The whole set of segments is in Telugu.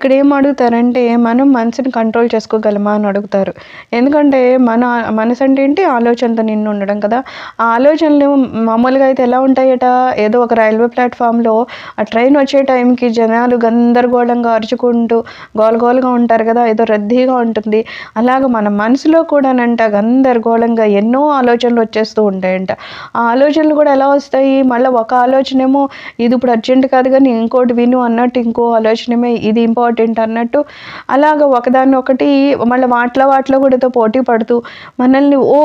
ఇక్కడ ఏం అడుగుతారంటే మనం మనసుని కంట్రోల్ చేసుకోగలమా అని అడుగుతారు. ఎందుకంటే మన మనసు అంటే ఏంటి? ఆలోచనతో నిన్ను ఉండడం కదా. ఆ ఆలోచనలు మామూలుగా అయితే ఎలా ఉంటాయట? ఏదో ఒక రైల్వే ప్లాట్ఫామ్లో ఆ ట్రైన్ వచ్చే టైంకి జనాలు గందరగోళంగా అరుచుకుంటూ గోలగోలుగా ఉంటారు కదా ఏదో రద్దీగా ఉంటుంది. అలాగ మన మనసులో కూడానంట గందరగోళంగా ఎన్నో ఆలోచనలు వచ్చేస్తూ ఉంటాయంట. ఆ ఆలోచనలు కూడా ఎలా వస్తాయి? మళ్ళీ ఒక ఆలోచనేమో ఇది ఇప్పుడు అర్జెంట్ కాదు కానీ ఇంకోటి విను అన్నట్టు ఇంకో ఆలోచనమే ఇది ఇంపార్టెంట్ అన్నట్టు అలాగ ఒకదాన్ని ఒకటి మళ్ళీ వాటిలో వాటిలో కూడా పోటీ పడుతూ మనల్ని ఓ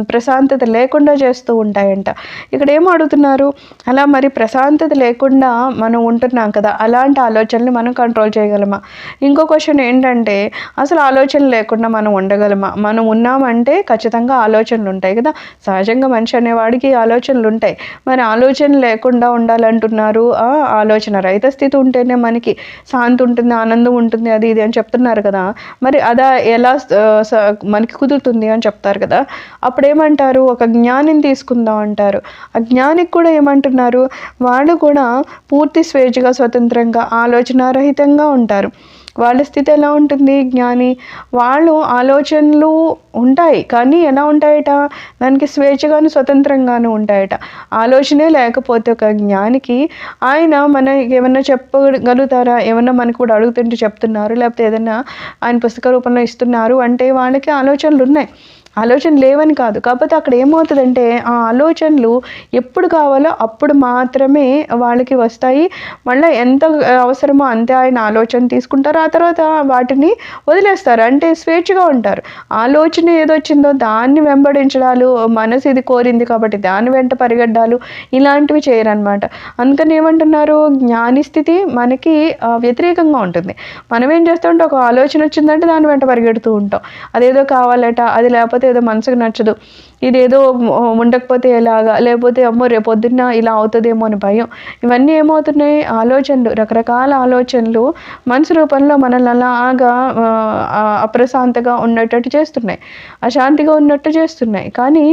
ప్రశాంతత లేకుండా చేస్తూ ఉంటాయంట. ఇక్కడ ఏం అడుగుతున్నారు? అలా మరి ప్రశాంతత లేకుండా మనం ఉంటున్నాం కదా అలాంటి ఆలోచనలు మనం కంట్రోల్ చేయగలమా? ఇంకో క్వశ్చన్ ఏంటంటే అసలు ఆలోచన లేకుండా మనం ఉండగలమా? మనం ఉన్నామంటే ఖచ్చితంగా ఆలోచనలు ఉంటాయి కదా. సహజంగా మనిషి అనేవాడికి ఆలోచనలు ఉంటాయి. మరి ఆలోచన లేకుండా ఉండాలంటున్నారు. ఆ ఆలోచన రహిత స్థితి ఉంటేనే మనకి శాంతి ఉంటుంది ఆనందం ఉంటుంది అది ఇది అని చెప్తున్నారు కదా. మరి అది ఎలా స- మనకి కుదురుతుంది అని చెప్తారు కదా. అప్పుడు ఏమంటారు ఒక జ్ఞానిని తీసుకుందాం అంటారు. ఆ జ్ఞానికి కూడా ఏమంటున్నారు? వాళ్ళు కూడా పూర్తి స్వేచ్ఛగా స్వతంత్రంగా ఆలోచనారహితంగా ఉంటారు. వాళ్ళ స్థితి ఎలా ఉంటుంది జ్ఞాని? వాళ్ళు ఆలోచనలు ఉంటాయి కానీ ఎలా ఉంటాయట? దానికి స్వేచ్ఛగాను స్వతంత్రంగాను ఉంటాయట. ఆలోచనే లేకపోతే ఒక జ్ఞానికి ఆయన మన ఏమన్నా చెప్పగలుగుతారా? ఏమన్నా మనకు కూడా అడుగుతుంటే చెప్తున్నారు లేకపోతే ఏదైనా ఆయన పుస్తక రూపంలో ఇస్తున్నారు అంటే వాళ్ళకి ఆలోచనలు ఉన్నాయి. ఆలోచన లేవని కాదు. కాకపోతే అక్కడ ఏమవుతుందంటే ఆ ఆలోచనలు ఎప్పుడు కావాలో అప్పుడు మాత్రమే వాళ్ళకి వస్తాయి. మళ్ళీ ఎంత అవసరమో అంతే ఆయన ఆలోచన తీసుకుంటారు. ఆ తర్వాత వాటిని వదిలేస్తారు. అంటే స్వేచ్ఛగా ఉంటారు. ఆలోచన ఏదొచ్చిందో దాన్ని వెంబడించడాలు మనసు ఇది కోరింది కాబట్టి దాని వెంట పరిగెడ్డాలు ఇలాంటివి చేయరనమాట అందుకని ఏమంటున్నారు? జ్ఞాని స్థితి మనకి వ్యతిరేకంగా ఉంటుంది. మనం ఏం చేస్తామంటే ఒక ఆలోచన వచ్చిందంటే దాని వెంట పరిగెడుతూ ఉంటాం. అదేదో కావాలట అది లేకపోతే ఏదో మనసుకు నచ్చదు. ఇదేదో ఉండకపోతే ఎలాగా? లేకపోతే అమ్మో రేపొద్దున్న ఇలా అవుతుందేమో అని భయం. ఇవన్నీ ఏమవుతున్నాయి? ఆలోచనలు. రకరకాల ఆలోచనలు మనసు రూపంలో మనల్ని అలాగా అప్రశాంతగా ఉన్నట్టు చేస్తున్నాయి. అశాంతిగా ఉన్నట్టు చేస్తున్నాయి. కానీ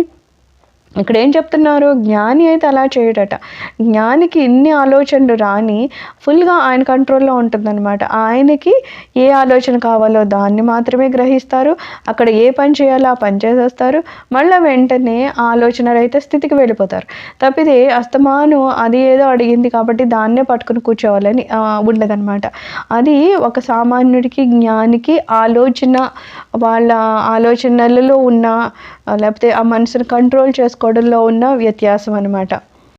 ఇక్కడ ఏం చెప్తున్నారు? జ్ఞాని అయితే అలా చేయడట. జ్ఞానికి ఇన్ని ఆలోచనలు రాని ఫుల్గా ఆయన కంట్రోల్లో ఉంటుందన్నమాట. ఆయనకి ఏ ఆలోచన కావాలో దాన్ని మాత్రమే గ్రహిస్తారు. అక్కడ ఏ పని చేయాలో ఆ పని చేసేస్తారు. మళ్ళీ వెంటనే ఆలోచన అయితే స్థితికి వెళ్ళిపోతారు. తప్పితే అస్తమాను అది ఏదో అడిగింది కాబట్టి దాన్నే పట్టుకుని కూర్చోవాలని ఉండదన్నమాట. అది ఒక సామాన్యుడికి జ్ఞానికి ఆలోచన వాళ్ళ ఆలోచనలలో ఉన్న లేకపోతే ఆ మనసును కంట్రోల్ చేసుకో చేసుకోవడంలో ఉన్న వ్యత్యాసం అనమాట